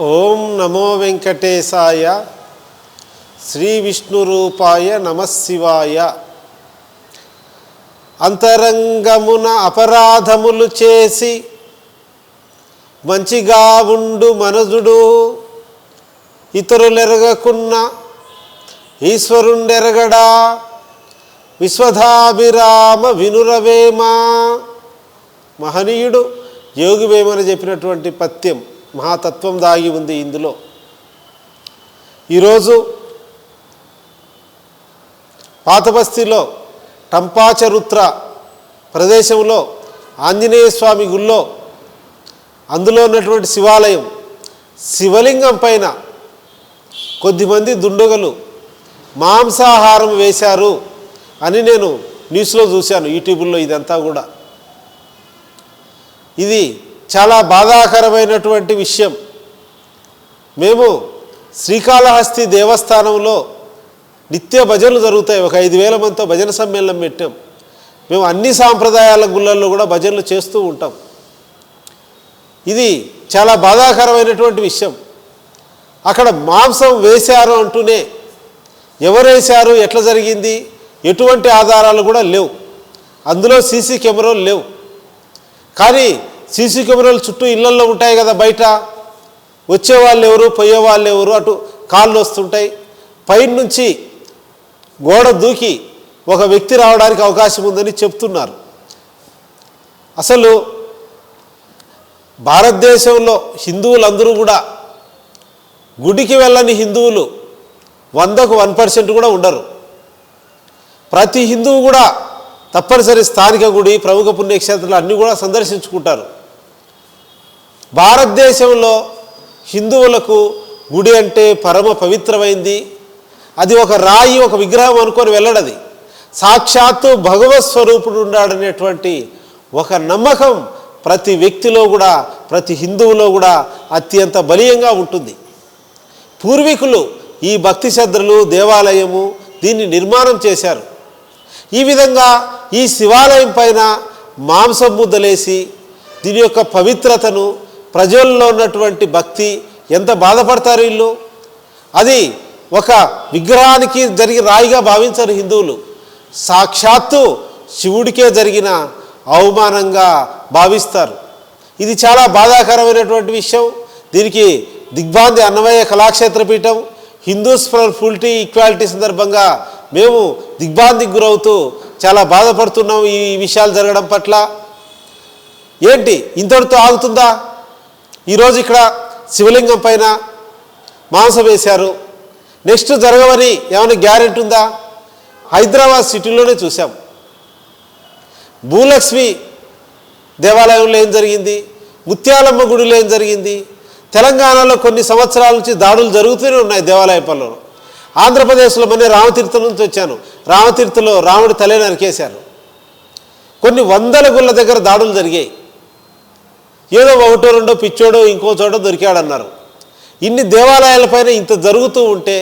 ఓం నమో వెంకటేశాయ శ్రీ విష్ణు రూపాయ నమశివాయ అంతరంగమున అపరాధములు చేసి మంచిగా ఉండు మనజుడు ఇతరులెరగకున్న ఈశ్వరుండెరగడా. విశ్వధాభిరామ వినురవేమా. మహనీయుడు యోగివేమని చెప్పినటువంటి పత్యం మహాతత్వం దాగి ఉంది ఇందులో. ఈరోజు పాతబస్తీలో టంపాచరుత్ర ప్రదేశంలో ఆంజనేయ స్వామి గుళ్ళో అందులో ఉన్నటువంటి శివాలయం శివలింగం పైన కొద్దిమంది దుండగలు మాంసాహారం వేశారు అని నేను న్యూస్లో చూశాను యూట్యూబ్లో ఇదంతా కూడా. ఇది చాలా బాధాకరమైనటువంటి విషయం. మేము శ్రీకాళహస్తి దేవస్థానంలో నిత్య భజనలు జరుగుతాయి. ఒక ఐదు వేల మందితో భజన సమ్మేళనం పెట్టాం. మేము అన్ని సాంప్రదాయాల గుళ్ళల్లో కూడా భజనలు చేస్తూ ఉంటాం. ఇది చాలా బాధాకరమైనటువంటి విషయం. అక్కడ మాంసం వేశారు అంటూనే ఎవరు వేశారు ఎట్లా జరిగింది ఎటువంటి ఆధారాలు కూడా లేవు. అందులో సీసీ కెమెరాలు లేవు. కానీ సీసీ కెమెరాలు చుట్టూ ఇళ్ళల్లో ఉంటాయి కదా బయట. వచ్చేవాళ్ళు ఎవరు పోయేవాళ్ళు ఎవరు అటు కాళ్ళు వస్తుంటాయి. పైన నుంచి గోడ దూకి ఒక వ్యక్తి రావడానికి అవకాశం ఉందని చెప్తున్నారు. అసలు భారతదేశంలో హిందువులందరూ కూడా గుడికి వెళ్ళని హిందువులు వందకు వన్ పర్సెంట్ కూడా ఉండరు. ప్రతి హిందువు కూడా తప్పనిసరి స్థానిక గుడి ప్రముఖ పుణ్యక్షేత్రాలు అన్నీ కూడా సందర్శించుకుంటారు. భారతదేశంలో హిందువులకు గుడి అంటే పరమ పవిత్రమైంది. అది ఒక రాయి ఒక విగ్రహం అనుకొని వెళ్ళడది. సాక్షాత్తు భగవత్ స్వరూపుడు ఉన్నాడనేటువంటి ఒక నమ్మకం ప్రతి వ్యక్తిలో కూడా ప్రతి హిందువులో కూడా అత్యంత బలీయంగా ఉంటుంది. పూర్వీకులు ఈ భక్తి శ్రద్ధలు దేవాలయము దీన్ని నిర్మాణం చేశారు. ఈ విధంగా ఈ శివాలయం పైన మాంసం ముద్దలేసి దీని యొక్క పవిత్రతను ప్రజల్లో ఉన్నటువంటి భక్తి ఎంత బాధపడతారు వీళ్ళు? అది ఒక విగ్రహానికి జరిగి రాయిగా భావించరు హిందువులు. సాక్షాత్తు శివుడికే జరిగిన అవమానంగా భావిస్తారు. ఇది చాలా బాధాకరమైనటువంటి విషయం. దీనికి దిగ్భాంతి అన్నమయ్య కళాక్షేత్ర పీఠం హిందూస్ ఫర్ ఫుల్టీ ఈక్వాలిటీ సందర్భంగా మేము దిగ్భాంతికి గురవుతూ చాలా బాధపడుతున్నాం ఈ విషయాలు జరగడం పట్ల. ఏంటి? ఇంతటితో ఆగుతుందా? ఈరోజు ఇక్కడ శివలింగం పైన మాంసం వేశారు. నెక్స్ట్ జరగవని ఏమైనా గ్యారెంటీ ఉందా? హైదరాబాద్ సిటీలోనే చూసాం భూలక్ష్మి దేవాలయంలో ఏం జరిగింది? ముత్యాలమ్మ గుడిలో ఏం జరిగింది? తెలంగాణలో కొన్ని సంవత్సరాల నుంచి దాడులు జరుగుతూనే ఉన్నాయి దేవాలయ పనులు. ఆంధ్రప్రదేశ్లో మొన్న రామతీర్థం నుంచి వచ్చాను. రామతీర్థలో రాముడి తలే నరికేశారు. కొన్ని వందల గుళ్ళ దగ్గర దాడులు జరిగాయి. ఏదో ఒకటో రెండో పిచ్చోడో ఇంకో చోట దొరికాడన్నారు. ఇన్ని దేవాలయాలపైన ఇంత జరుగుతూ ఉంటే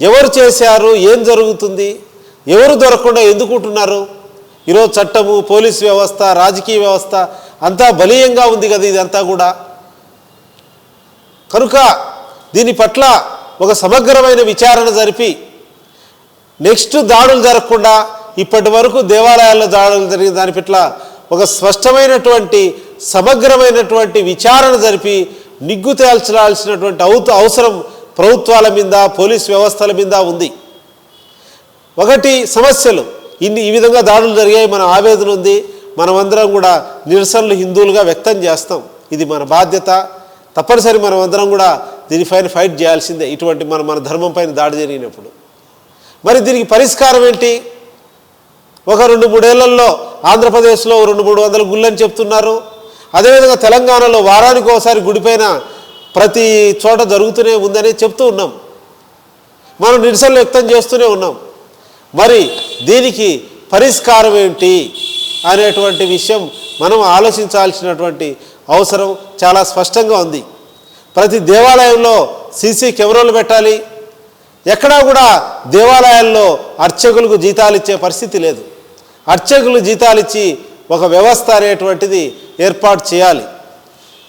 ఎవరు చేశారు? ఏం జరుగుతుంది? ఎవరు దొరకకుండా ఎందుకుంటున్నారు ఈరోజు చట్టము పోలీస్ వ్యవస్థ రాజకీయ వ్యవస్థ అంతా బలీయంగా ఉంది కదా ఇదంతా కూడా. కనుక దీని పట్ల ఒక సమగ్రమైన విచారణ జరిపి నెక్స్ట్ దాడులు జరగకుండా ఇప్పటి వరకు దేవాలయాల్లో దాడులు జరిగిన దాని పట్ల ఒక స్పష్టమైనటువంటి సమగ్రమైనటువంటి విచారణ జరిపి నిగ్గు తేల్చాల్సినటువంటి అవసరం ప్రభుత్వాల మీద పోలీస్ వ్యవస్థల మీద ఉంది. ఒకటి సమస్యలు. ఇన్ని ఈ విధంగా దాడులు జరిగాయి మన ఆవేదన ఉంది. మనమందరం కూడా నిరసనలు హిందువులుగా వ్యక్తం చేస్తాం. ఇది మన బాధ్యత. తప్పనిసరి మనం అందరం కూడా దీనిపైన ఫైట్ చేయాల్సిందే. ఇటువంటి మన మన ధర్మం పైన దాడి జరిగినప్పుడు. మరి దీనికి పరిష్కారం ఏంటి? ఒక రెండు మూడేళ్ళలో ఆంధ్రప్రదేశ్లో రెండు మూడు వందల గుళ్ళని చెప్తున్నారు. అదేవిధంగా తెలంగాణలో వారానికి ఒకసారి గుడిపైన ప్రతి చోట జరుగుతూనే ఉందని చెప్తూ ఉన్నాం. మనం నిరసనలు వ్యక్తం చేస్తూనే ఉన్నాం. మరి దీనికి పరిష్కారం ఏంటి అనేటువంటి విషయం మనం ఆలోచించాల్సినటువంటి అవసరం చాలా స్పష్టంగా ఉంది. ప్రతి దేవాలయంలో సీసీ కెమెరాలు పెట్టాలి. ఎక్కడా కూడా దేవాలయాల్లో అర్చకులకు జీతాలు ఇచ్చే పరిస్థితి లేదు. అర్చకులు జీతాలు ఇచ్చి ఒక వ్యవస్థ అనేటువంటిది ఏర్పాటు చేయాలి.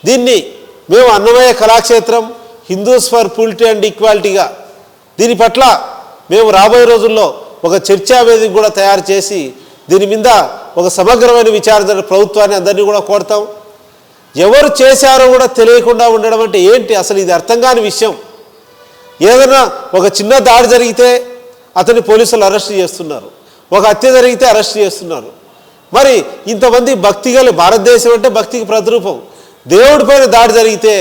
దీన్ని మేము Annamayya Kalakshetram Hindus for plurality and ఈక్వాలిటీగా దీని పట్ల మేము రాబోయే రోజుల్లో ఒక చర్చా వేదిక కూడా తయారు చేసి దీని మీద ఒక సమగ్రమైన విచారణ ప్రభుత్వాన్ని అందరినీ కూడా కోరుతాం. ఎవరు చేశారో కూడా తెలియకుండా ఉండడం అంటే ఏంటి? అసలు ఇది అర్థం కాని విషయం. ఏదైనా ఒక చిన్న దాడి జరిగితే అతన్ని పోలీసులు అరెస్ట్ చేస్తున్నారు. ఒక హత్య జరిగితే అరెస్ట్ చేస్తున్నారు. మరి ఇంతమంది భక్తి గల భారతదేశం అంటే భక్తికి ప్రతిరూపం. దేవుడి పైన దాడి జరిగితే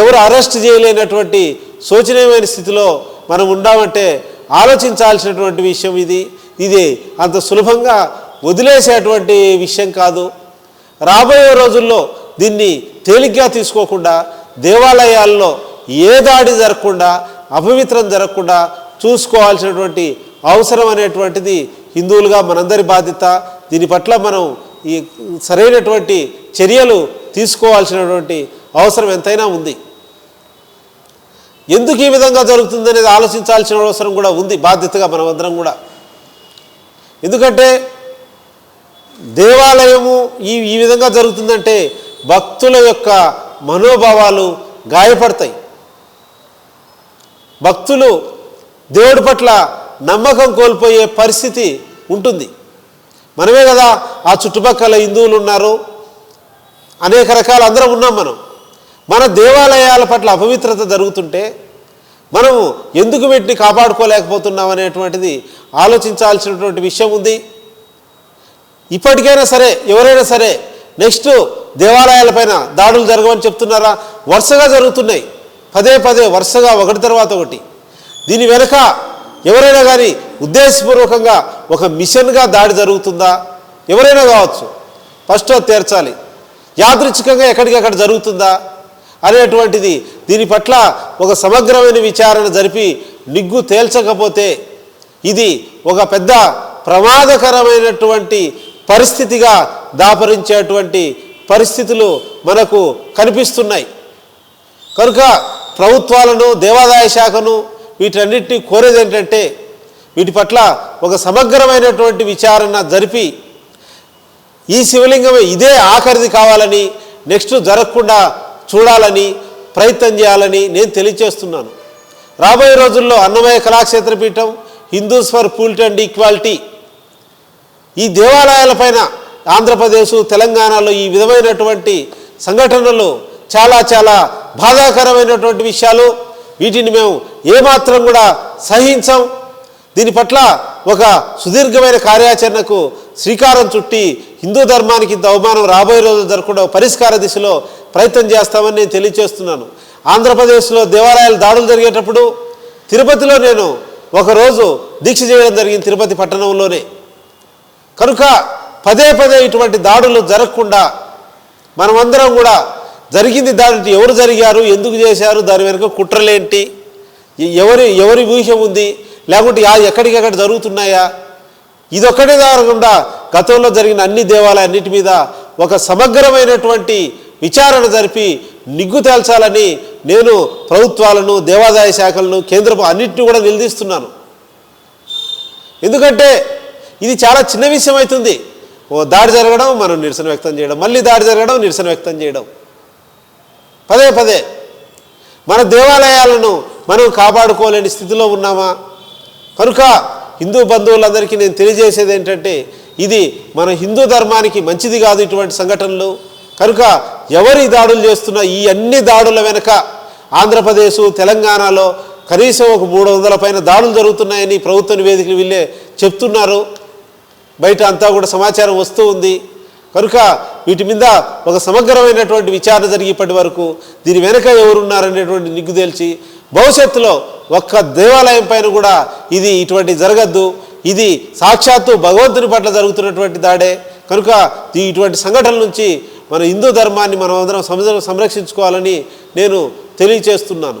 ఎవరు అరెస్ట్ చేయలేనటువంటి శోచనీయమైన స్థితిలో మనం ఉండామంటే ఆలోచించాల్సినటువంటి విషయం ఇది. ఇది అంత సులభంగా వదిలేసేటువంటి విషయం కాదు. రాబోయే రోజుల్లో దీన్ని తేలిగ్గా తీసుకోకుండా దేవాలయాల్లో ఏ దాడి జరగకుండా అపవిత్రం జరగకుండా చూసుకోవాల్సినటువంటి అవసరం అనేటువంటిది హిందువులుగా మనందరి బాధ్యత. దీని పట్ల మనం ఈ సరైనటువంటి చర్యలు తీసుకోవాల్సినటువంటి అవసరం ఎంతైనా ఉంది. ఎందుకు ఈ విధంగా జరుగుతుంది అనేది ఆలోచించాల్సిన అవసరం కూడా ఉంది బాధ్యతగా మనమందరం కూడా. ఎందుకంటే దేవాలయము ఈ ఈ విధంగా జరుగుతుందంటే భక్తుల యొక్క మనోభావాలు గాయపడతాయి. భక్తులు దేవుడి పట్ల నమ్మకం కోల్పోయే పరిస్థితి ఉంటుంది. మనమే కదా ఆ చుట్టుపక్కల హిందువులు ఉన్నారు. అనేక రకాల అందరం ఉన్నాం మనం. మన దేవాలయాల పట్ల అపవిత్రత జరుగుతుంటే మనము ఎందుకు వీటిని కాపాడుకోలేకపోతున్నాం అనేటువంటిది ఆలోచించాల్సినటువంటి విషయం ఉంది. ఇప్పటికైనా సరే ఎవరైనా సరే నెక్స్ట్ దేవాలయాలపైన దాడులు జరగవని చెప్తున్నారా? వరుసగా జరుగుతున్నాయి. పదే పదే వరుసగా ఒకటి తర్వాత ఒకటి. దీని వెనక ఎవరైనా కానీ ఉద్దేశపూర్వకంగా ఒక మిషన్గా దాడి జరుగుతుందా? ఎవరైనా కావచ్చు. ఫస్ట్ అది తీర్చాలి. యాదృచ్ఛికంగా ఎక్కడికక్కడ జరుగుతుందా? అనేటువంటిది దీని పట్ల ఒక సమగ్రమైన విచారణ జరిపి నిగ్గు తేల్చకపోతే ఇది ఒక పెద్ద ప్రమాదకరమైనటువంటి పరిస్థితిగా దాపరించేటువంటి పరిస్థితులు మనకు కనిపిస్తున్నాయి. కనుక ప్రభుత్వాలను దేవాదాయ శాఖను వీటన్నిటిని కోరేది ఏంటంటే వీటి పట్ల ఒక సమగ్రమైనటువంటి విచారణ జరిపి ఈ శివలింగం ఇదే ఆఖరిది కావాలని నెక్స్ట్ జరగకుండా చూడాలని ప్రయత్నం చేయాలని నేను తెలియచేస్తున్నాను. రాబోయే రోజుల్లో అన్నమయ్య కళాక్షేత్ర పీఠం హిందూస్ ఫర్ పూల్ట్ అండ్ ఈక్వాలిటీ ఈ దేవాలయాలపైన ఆంధ్రప్రదేశ్ తెలంగాణలో ఈ విధమైనటువంటి సంఘటనలు చాలా చాలా బాధాకరమైనటువంటి విషయాలు వీటిని మేము ఏమాత్రం కూడా సహించాం. దీని పట్ల ఒక సుదీర్ఘమైన కార్యాచరణకు శ్రీకారం చుట్టి హిందూ ధర్మానికి ఇంత అవమానం రాబోయే రోజులు జరగకుండా పరిష్కార దిశలో ప్రయత్నం చేస్తామని నేను తెలియచేస్తున్నాను ఆంధ్రప్రదేశ్లో దేవాలయాలు దాడులు జరిగేటప్పుడు తిరుపతిలో నేను ఒకరోజు దీక్ష చేయడం జరిగింది తిరుపతి పట్టణంలోనే. కనుక పదే పదే ఇటువంటి దాడులు జరగకుండా మనమందరం కూడా జరిగింది దానికి ఎవరు జరిగారు ఎందుకు చేశారు దాని వెనుక కుట్రలేంటి? ఎవరి ఎవరి వ్యూహం ఉంది? లేకుంటే ఎక్కడికెక్కడ జరుగుతున్నాయా? ఇదొక్కటే కాకుండా గతంలో జరిగిన అన్ని దేవాలయాన్నిటి మీద ఒక సమగ్రమైనటువంటి విచారణ జరిపి నిగ్గు తేల్చాలని నేను ప్రభుత్వాలను దేవాదాయ శాఖలను కేంద్రం అన్నింటినీ కూడా నిలదీస్తున్నాను. ఎందుకంటే ఇది చాలా చిన్న విషయం అవుతుంది. ఓ దాడి జరగడం మనం నిరసన వ్యక్తం చేయడం మళ్ళీ దాడి జరగడం నిరసన వ్యక్తం చేయడం. పదే పదే. మన దేవాలయాలను మనం కాపాడుకోలేని స్థితిలో ఉన్నామా? కనుక హిందూ బంధువులందరికీ నేను తెలియజేసేది ఏంటంటే ఇది మన హిందూ ధర్మానికి మంచిది కాదు ఇటువంటి సంఘటనలు. కనుక ఎవరు ఈ దాడులు చేస్తున్నా ఈ అన్ని దాడుల వెనక ఆంధ్రప్రదేశ్ తెలంగాణలో కనీసం ఒక మూడు వందల పైన దాడులు జరుగుతున్నాయని ప్రభుత్వ నివేదికలు వీళ్ళే చెప్తున్నారు. బయట అంతా కూడా సమాచారం వస్తూ ఉంది. కనుక వీటి మీద ఒక సమగ్రమైనటువంటి విచారణ జరిగేప్పటి వరకు దీని వెనక ఎవరున్నారనేటువంటి నిగ్గుదేల్చి భవిష్యత్తులో ఒక్క దేవాలయం పైన కూడా ఇది ఇటువంటి జరగద్దు. ఇది సాక్షాత్తు భగవంతుని పట్ల జరుగుతున్నటువంటి దాడే. కనుక ఇటువంటి సంఘటనల నుంచి మన హిందూ ధర్మాన్ని మనం అందరం సంరక్షించుకోవాలని నేను తెలియచేస్తున్నాను.